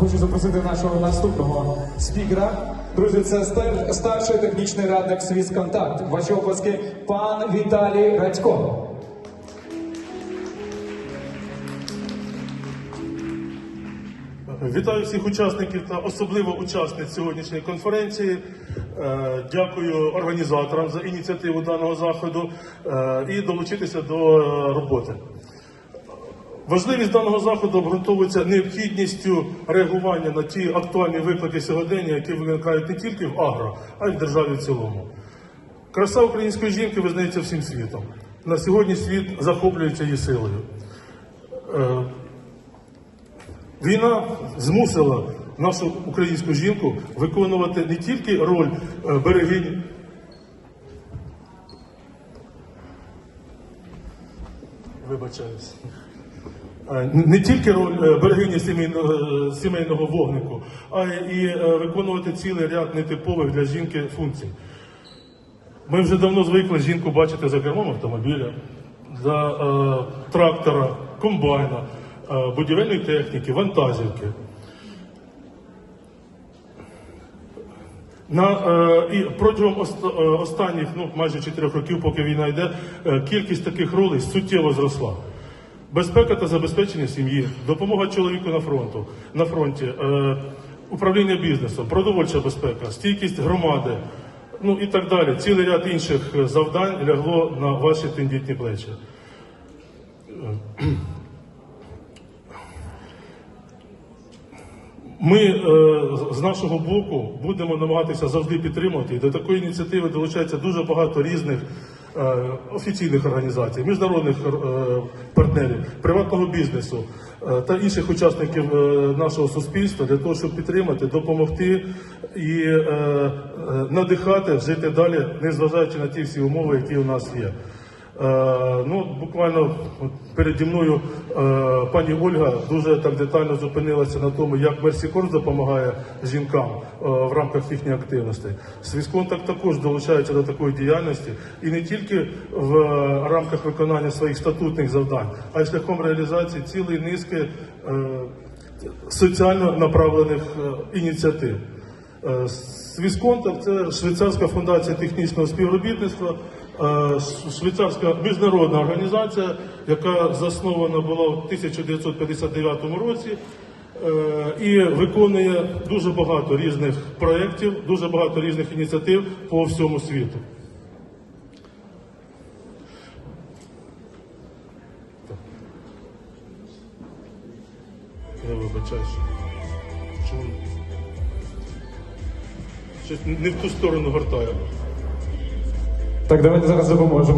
хочу запросити нашого наступного спікера. Друзі, це стар- старший технічний радник «Свісконтакт». Ваші оплески пан Віталій Радько. Вітаю всіх учасників та особливо учасниць сьогоднішньої конференції. Е, Дякую організаторам за ініціативу даного заходу е, і долучитися до е, роботи. Важливість даного заходу обґрунтовується необхідністю реагування на ті актуальні виклики сьогодення, які виникають не тільки в агро, а й в державі в цілому. Краса української жінки визнається всім світом. На сьогодні світ захоплюється її силою. Е, Війна змусила нашу українську жінку виконувати не тільки роль е, берегині. Вибачаюсь. Е, Не тільки роль е, берегині сімейного, е, сімейного вогнику, а е, виконувати цілий ряд нетипових для жінки функцій. Ми вже давно звикли жінку бачити за кермом автомобіля, за е, трактора, комбайна, е, будівельної техніки, вантажівки. На, е, і протягом ост- е, останніх ну, майже 4 років, поки війна йде, е, кількість таких ролей суттєво зросла. Безпека та забезпечення сім'ї, допомога чоловіку на фронту на фронті, е, управління бізнесом, продовольча безпека, стійкість громади, ну і так далі. Цілий ряд інших е, завдань лягло на ваші тендітні плечі. Ми е, з- нашого боку будемо намагатися завжди підтримувати. І до такої ініціативи долучається дуже багато різних е, офіційних організацій, міжнародних е, партнерів, приватного бізнесу е, та інших учасників е, нашого суспільства для того, щоб підтримати, допомогти і е, е, надихати жити далі, незважаючи на ті всі умови, які у нас є. Е, ну, буквально переді мною е, пані Ольга дуже так детально зупинилася на тому, як Мерсікорс допомагає жінкам е, в рамках їхньої активності. Свісконтакт також долучається до такої діяльності і не тільки в рамках виконання своїх статутних завдань, а й шляхом реалізації цілої низки соціально направлених ініціатив. Свісконтакт це швейцарська фундація технічного співробітництва, швейцарська міжнародна організація, яка заснована була в 1959 році е, і виконує дуже багато різних проєктів, дуже багато різних ініціатив по всьому світу. Я вибачаюся. Чому? Не в ту сторону гортає. Так, давайте зараз допоможемо.